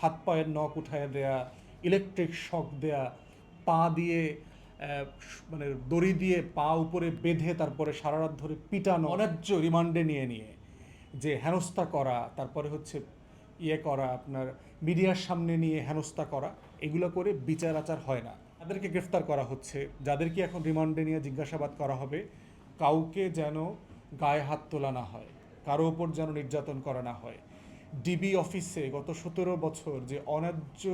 হাত পায়ের নখ উঠায় দেয়া ইলেকট্রিক শক দেয়া, পা দিয়ে মানে দড়ি দিয়ে পা উপরে বেঁধে তারপরে সারা রাত ধরে পিটানো, অন্যায্য রিমান্ডে নিয়ে নিয়ে, যে হেনস্থা করা, তারপরে হচ্ছে ইয়ে করা, আপনার মিডিয়ার সামনে নিয়ে হেনস্থা করা, এগুলো করে বিচার আচার হয় না। তাদেরকে গ্রেফতার করা হচ্ছে। যাদেরকে এখন রিমান্ডে নিয়ে জিজ্ঞাসাবাদ করা হবে, কাউকে যেন গায়ে হাত তোলা না হয়, কারও ওপর যেন নির্যাতন করা না হয়। ডিবি অফিসে গত সতেরো বছর যে অন্যায্য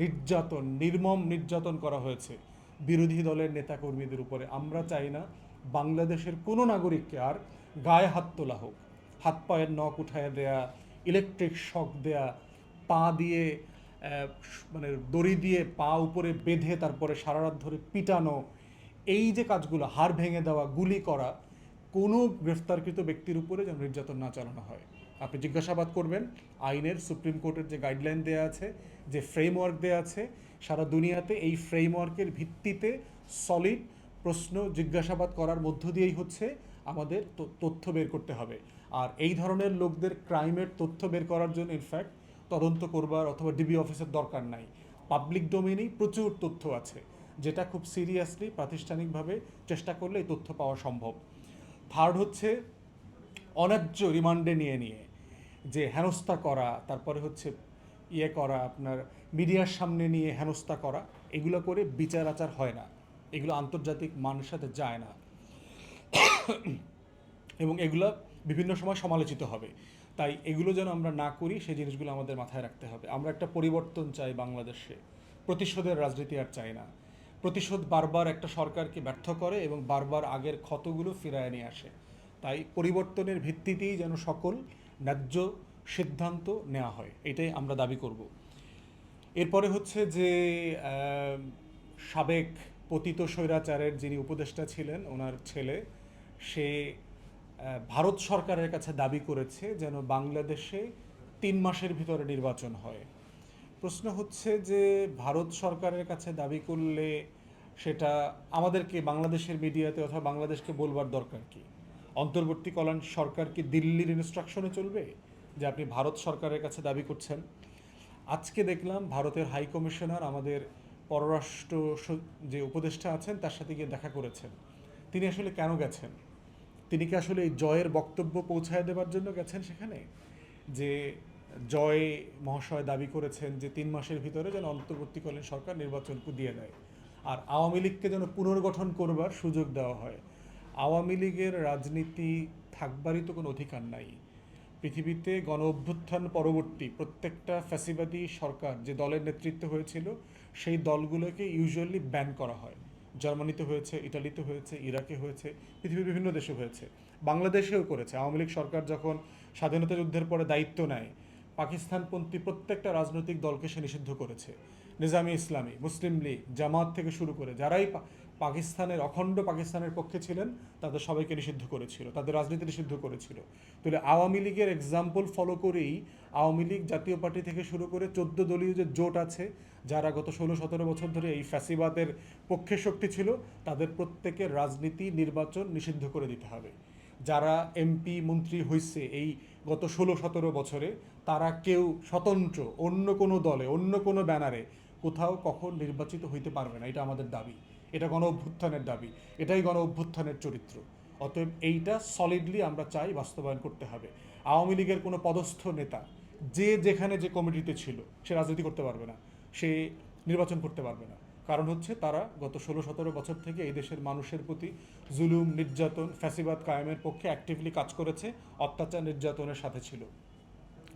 নির্যাতন, নির্মম নির্যাতন করা হয়েছে, বিরোধী দলের নেতাকর্মীদের উপরে আমরা চাই না বাংলাদেশের কোনো নাগরিককে আর গায়ে হাত তোলা হোক। হাত পায়ের নখ উঠায় দেয়া ইলেকট্রিক শক দেয়া, পা দিয়ে মানে দড়ি দিয়ে পা উপরে বেঁধে তারপরে সারা রাত ধরে পিটানো, এই যে কাজগুলো, হাড় ভেঙে দেওয়া, গুলি করা কোনো গ্রেফতারকৃত ব্যক্তির উপরে যেন নির্যাতন না চালানো হয়। আপনি জিজ্ঞাসাবাদ করবেন, আইনের সুপ্রিম কোর্টের যে গাইডলাইন দেওয়া আছে, যে ফ্রেমওয়ার্ক দেওয়া আছে, সারা দুনিয়াতে এই ফ্রেমওয়ার্কের ভিত্তিতে সলিড প্রশ্ন জিজ্ঞাসাবাদ করার মধ্য দিয়েই হচ্ছে আমাদের তথ্য বের করতে হবে। আর এই ধরনের লোকদের ক্রাইমের তথ্য বের করার জন্য ইনফ্যাক্ট তদন্ত করবার অথবা ডিবি অফিসের দরকার নাই। পাবলিক ডোমেনেই প্রচুর তথ্য আছে, যেটা খুব সিরিয়াসলি প্রাতিষ্ঠানিকভাবে চেষ্টা করলে এই তথ্য পাওয়া সম্ভব। থার্ড হচ্ছে অন্যায্য রিমান্ডে নিয়ে নিয়ে, যে হেনস্থা করা, তারপরে হচ্ছে ইয়ে করা, আপনার মিডিয়ার সামনে নিয়ে হেনস্থা করা, এগুলো করে বিচার আচার হয় না। এগুলো আন্তর্জাতিক মানুষের সাথে যায় না। এবং এগুলো বিভিন্ন সময় সমালোচিত হবে। তাই এগুলো যেন আমরা না করি, সেই জিনিসগুলো আমাদের মাথায় রাখতে হবে। আমরা একটা পরিবর্তন চাই বাংলাদেশে। প্রতিশোধের রাজনীতি আর চাই না। প্রতিশোধ বারবার একটা সরকারকে ব্যর্থ করে এবং বারবার আগের ক্ষতগুলো ফিরায় নিয়ে আসে। তাই পরিবর্তনের ভিত্তিতেই যেন সকল ন্যায্য সিদ্ধান্ত নেওয়া হয়, এটাই আমরা দাবি করব। এরপরে হচ্ছে যে সাবেক পতিত স্বৈরাচারের যিনি উপদেষ্টা ছিলেন, ওনার ছেলে, সে ভারত সরকারের কাছে দাবি করেছে যেন বাংলাদেশে তিন মাসের ভিতরে নির্বাচন হয়। প্রশ্ন হচ্ছে যে ভারত সরকারের কাছে দাবি করলে সেটা আমাদেরকে বাংলাদেশের মিডিয়াতে অথবা বাংলাদেশকে বলবার দরকার কি? অন্তর্বর্তী অন্তর্বর্তীকালীন সরকার কি দিল্লির ইনস্ট্রাকশনে চলবে যে আপনি ভারত সরকারের কাছে দাবি করছেন? আজকে দেখলাম ভারতের হাই কমিশনার আমাদের পররাষ্ট্র যে উপদেষ্টা আছেন তার সাথে গিয়ে দেখা করেছেন। তিনি আসলে কেন গেছেন? তিনি কি আসলে জয়ের বক্তব্য পৌঁছায় দেবার জন্য গেছেন সেখানে? যে জয় মহাশয় দাবি করেছেন যে তিন মাসের ভিতরে যেন অন্তর্বর্তীকালীন সরকার নির্বাচন দিয়ে দেয়। আর আওয়ামী লীগকে যেন পুনর্গঠন করবার সুযোগ দেওয়া হয়। আওয়ামী লীগের রাজনীতি থাকবারই তো কোনো অধিকার নাই। পৃথিবীতে গণ অভ্যুত্থান পরবর্তী প্রত্যেকটা ফ্যাসিবাদী সরকার যে দলের নেতৃত্ব হয়েছিল, সেই দলগুলোকে ইউজুয়ালি ব্যান করা হয়। জার্মানিতে হয়েছে ইটালিতে হয়েছে, ইরাকে হয়েছে, পৃথিবীর বিভিন্ন দেশে হয়েছে। বাংলাদেশেও করেছে। আওয়ামী লীগ সরকার যখন স্বাধীনতা যুদ্ধের পরে দায়িত্ব নেয় পাকিস্তানপন্থী প্রত্যেকটা রাজনৈতিক দলকে সে নিষিদ্ধ করেছে। নিজামী ইসলামী, মুসলিম লীগ, জামাত থেকে শুরু করে যারাই পাকিস্তানের, অখণ্ড পাকিস্তানের পক্ষে ছিলেন, তাদের সবাইকে নিষিদ্ধ করেছিল, তাদের রাজনীতি নিষিদ্ধ করেছিল। তাহলে আওয়ামী লীগের এক্সাম্পল ফলো করেই আওয়ামী লীগ জাতীয় পার্টি থেকে শুরু করে চোদ্দ দলীয় যে জোট আছে, যারা গত ষোলো সতেরো বছর ধরে এই ফ্যাসিবাদের পক্ষে শক্তি ছিল, তাদের প্রত্যেকের রাজনীতি, নির্বাচন নিষিদ্ধ করে দিতে হবে। যারা এমপি মন্ত্রী হয়েছে এই গত ষোলো, সতেরো বছরে, তারা কেউ স্বতন্ত্র, অন্য কোনো দলে, অন্য কোনো ব্যানারে কোথাও কখন নির্বাচিত হইতে পারবে না, এটা আমাদের দাবি। এটা গণ অভ্যুত্থানের দাবি। এটাই গণ অভ্যুত্থানের চরিত্র। অতএব এইটা সলিডলি আমরা চাই বাস্তবায়ন করতে হবে। আওয়ামী লীগের কোনো পদস্থ নেতা যে যেখানে যে কমিটিতে ছিল, সে রাজনীতি করতে পারবে না, সে নির্বাচন করতে পারবে না। কারণ হচ্ছে তারা গত ষোলো সতেরো বছর থেকে এই দেশের মানুষের প্রতি জুলুম, নির্যাতন, ফ্যাসিবাদ কায়েমের পক্ষে অ্যাক্টিভলি কাজ করেছে, অত্যাচার, নির্যাতনের সাথে ছিল।